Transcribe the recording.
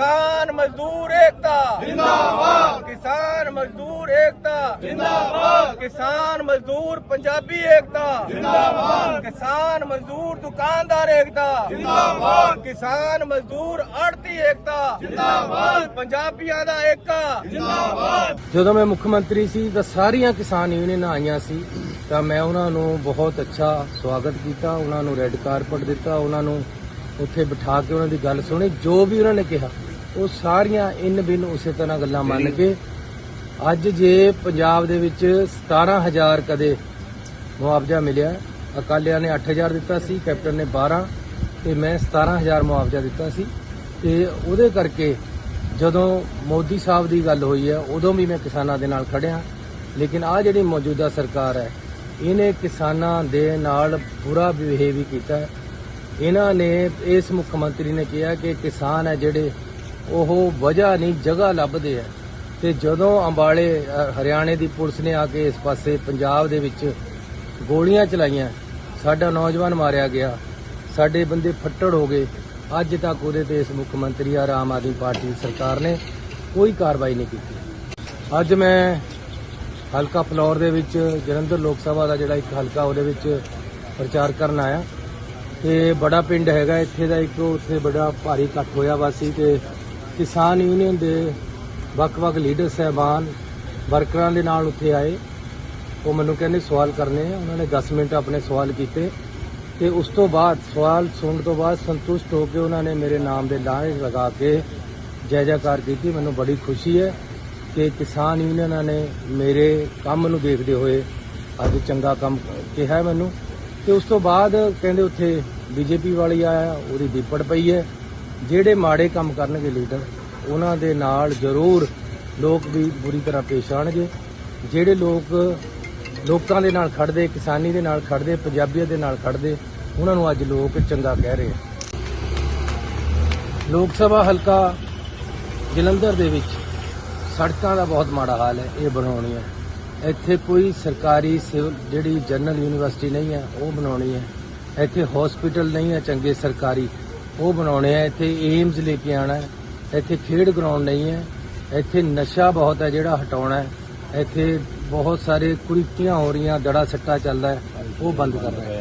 ਕਿਸਾਨ ਮਜ਼ਦੂਰ ਏਕਤਾ। ਜਿੰਦਾਬਾਦ। ਕਿਸਾਨ ਮਜ਼ਦੂਰ ਏਕਤਾ। ਜਿੰਦਾਬਾਦ। ਕਿਸਾਨ ਮਜ਼ਦੂਰ ਪੰਜਾਬੀ ਏਕਤਾ। ਜਿੰਦਾਬਾਦ। ਕਿਸਾਨ ਮਜ਼ਦੂਰ ਦੁਕਾਨਦਾਰ ਏਕਤਾ। ਜਿੰਦਾਬਾਦ। ਕਿਸਾਨ ਮਜ਼ਦੂਰ ਆੜਤੀ ਏਕਤਾ। ਜਿੰਦਾਬਾਦ। ਪੰਜਾਬੀਆਂ ਦਾ ਏਕਾ ਜਦੋਂ ਮੈਂ ਮੁੱਖ ਮੰਤਰੀ ਸੀ ਤਾਂ ਸਾਰੀਆਂ ਕਿਸਾਨ ਯੂਨੀਅਨਾਂ ਆਈਆਂ ਸੀ। ਤਾਂ ਮੈਂ ਉਹਨਾਂ ਨੂੰ ਬਹੁਤ ਅੱਛਾ ਸਵਾਗਤ ਕੀਤਾ ਉਹਨਾਂ ਨੂੰ ਰੈੱਡ ਕਾਰਪਟ ਦਿੱਤਾ ਉਹਨਾਂ ਨੂੰ ਉੱਥੇ ਬਿਠਾ ਕੇ ਉਹਨਾਂ ਦੀ ਗੱਲ ਸੁਣੀ। ਜੋ ਵੀ ਉਹਨਾਂ ਨੇ ਕਿਹਾ ਉਹ ਸਾਰੀਆਂ ਇਨ ਬਿਨ ਉਸੇ ਤਰ੍ਹਾਂ ਗੱਲਾਂ ਮੰਨ ਕੇ ਅੱਜ ਜੇ ਪੰਜਾਬ ਦੇ ਵਿੱਚ 17000 ਕਦੇ ਮੁਆਵਜ਼ਾ ਮਿਲਿਆ ਅਕਾਲੀਆਂ ਨੇ 8000 ਦਿੱਤਾ ਸੀ ਕੈਪਟਨ ਨੇ 12 ਤੇ ਮੈਂ 17000 ਮੁਆਵਜ਼ਾ ਦਿੱਤਾ ਸੀ। ਤੇ ਉਹਦੇ ਕਰਕੇ ਜਦੋਂ ਮੋਦੀ ਸਾਹਿਬ ਦੀ ਗੱਲ ਹੋਈ ਹੈ ਉਦੋਂ ਵੀ ਮੈਂ ਕਿਸਾਨਾਂ ਦੇ ਨਾਲ ਖੜਿਆ। ਲੇਕਿਨ ਆ ਜਿਹੜੀ ਮੌਜੂਦਾ ਸਰਕਾਰ ਹੈ ਇਹਨੇ ਕਿਸਾਨਾਂ ਦੇ ਨਾਲ ਬੁਰਾ ਬਿਹੇਵ ਕੀਤਾ। ਇਹਨਾਂ ਨੇ ਇਸ ਮੁੱਖ ਮੰਤਰੀ ਨੇ ਕਿਹਾ ਕਿ ਕਿਸਾਨ ਹੈ ਜਿਹੜੇ ਉਹ ਵਜ੍ਹਾ ਨਹੀਂ, ਜਗ੍ਹਾ ਲੱਭਦੇ ਆ। ਤੇ ਜਦੋਂ ਅੰਬਾਲੇ ਹਰਿਆਣੇ ਦੀ ਪੁਲਿਸ ਨੇ ਆ ਕੇ ਇਸ ਪਾਸੇ ਪੰਜਾਬ ਦੇ ਵਿੱਚ ਗੋਲੀਆਂ ਚਲਾਈਆਂ, ਸਾਡਾ ਨੌਜਵਾਨ ਮਾਰਿਆ ਗਿਆ, ਸਾਡੇ ਬੰਦੇ ਫੱਟੜ ਹੋ ਗਏ। ਅੱਜ ਤੱਕ ਉਹਦੇ ਤੇ ਇਸ ਮੁੱਖ ਮੰਤਰੀ ਆ, ਆਮ ਆਦਮੀ ਪਾਰਟੀ ਦੀ ਸਰਕਾਰ ਨੇ ਕੋਈ ਕਾਰਵਾਈ ਨਹੀਂ ਕੀਤੀ। ਅੱਜ ਮੈਂ ਹਲਕਾ ਫਲੌਰ ਦੇ ਵਿੱਚ ਜਲੰਧਰ ਲੋਕ ਸਭਾ ਦਾ ਜਿਹੜਾ ਇੱਕ ਹਲਕਾ ਉਹਦੇ ਵਿੱਚ ਪ੍ਰਚਾਰ ਕਰਨ ਆਇਆ। ਤੇ ਬੜਾ ਪਿੰਡ ਹੈਗਾ, ਇੱਥੇ ਦਾ ਇੱਕ ਉੱਥੇ ਬੜਾ ਭਾਰੀ ਇਕੱਠ ਹੋਇਆ ਵਾ ਸੀ ਤੇ ਕਿਸਾਨ ਯੂਨੀਅਨ ਦੇ ਵੱਖ-ਵੱਖ ਲੀਡਰ ਸਹਿਬਾਨ ਵਰਕਰਾਂ ਦੇ ਨਾਲ ਉੱਥੇ ਆਏ। ਉਹ ਮੈਨੂੰ ਕਹਿੰਦੇ, ਸਵਾਲ ਕਰਨੇ ਆ। ਉਹਨਾਂ ਨੇ 10 ਮਿੰਟ ਆਪਣੇ ਸਵਾਲ ਕੀਤੇ ਤੇ ਉਸ ਤੋਂ ਬਾਅਦ ਸਵਾਲ ਸੁਣਨ ਤੋਂ ਬਾਅਦ ਸੰਤੁਸ਼ਟ ਹੋ ਕੇ ਉਹਨਾਂ ਨੇ ਮੇਰੇ ਨਾਮ ਦੇ ਲਾਹੇ ਲਗਾ ਕੇ ਜੈ ਜੈਕਾਰ ਕੀਤੀ। ਮੈਨੂੰ ਬੜੀ ਖੁਸ਼ੀ ਹੈ ਕਿ ਕਿਸਾਨ ਯੂਨੀਅਨਾਂ ਨੇ ਮੇਰੇ ਕੰਮ ਨੂੰ ਦੇਖਦੇ ਹੋਏ ਅੱਜ ਚੰਗਾ ਕੰਮ ਕਿਹਾ ਮੈਨੂੰ। ਤੇ ਉਸ ਤੋਂ ਬਾਅਦ ਕਹਿੰਦੇ ਉੱਥੇ ਬੀਜੇਪੀ ਵਾਲੀ ਆਇਆ, ਉਹਦੀ ਦੀਪੜ ਪਈ ਹੈ। ਜਿਹੜੇ ਮਾੜੇ ਕੰਮ ਕਰਨਗੇ ਲੀਡਰ, ਉਹਨਾਂ ਦੇ ਨਾਲ ਜ਼ਰੂਰ ਲੋਕ ਵੀ ਬੁਰੀ ਤਰ੍ਹਾਂ ਪੇਸ਼ ਆਣਗੇ ਜਿਹੜੇ ਲੋਕ ਲੋਕਾਂ ਦੇ ਨਾਲ ਖੜਦੇ ਕਿਸਾਨੀ ਦੇ ਨਾਲ ਖੜਦੇ ਪੰਜਾਬੀਅਤ ਦੇ ਨਾਲ ਖੜਦੇ ਉਹਨਾਂ ਨੂੰ ਅੱਜ ਲੋਕ ਚੰਗਾ ਕਹਿ ਰਹੇ ਆ। ਲੋਕ ਸਭਾ ਹਲਕਾ ਜਲੰਧਰ ਦੇ ਵਿੱਚ ਸੜਕਾਂ ਦਾ ਬਹੁਤ ਮਾੜਾ ਹਾਲ ਹੈ, ਇਹ ਬਣਾਉਣੀ ਹੈ। ਇੱਥੇ ਕੋਈ ਸਰਕਾਰੀ ਸਿਵਲ ਜਿਹੜੀ ਜਨਰਲ ਯੂਨੀਵਰਸਿਟੀ ਨਹੀਂ ਹੈ, ਉਹ ਬਣਾਉਣੀ ਹੈ। ਇੱਥੇ ਹਸਪੀਟਲ ਨਹੀਂ ਹੈ, ਚੰਗੇ ਸਰਕਾਰੀ ਉਹ ਬਣਾਉਣੇ ਆ, ਇੱਥੇ ਏਮਜ਼ ਲੈ ਕੇ ਆਣਾ ਇੱਥੇ ਖੇਡ ਗਰਾਊਂਡ ਨਹੀਂ ਹੈ, ਇੱਥੇ ਨਸ਼ਾ ਬਹੁਤ ਹੈ ਜਿਹੜਾ ਹਟਾਉਣਾ ਹੈ, ਇੱਥੇ ਬਹੁਤ ਸਾਰੇ ਕੁਰੀਤੀਆਂ ਹੋ ਰਹੀਆਂ ਦੜਾ ਸੱਟਾ ਚੱਲਦਾ ਹੈ, ਉਹ ਬੰਦ ਕਰਨਾ ਹੈ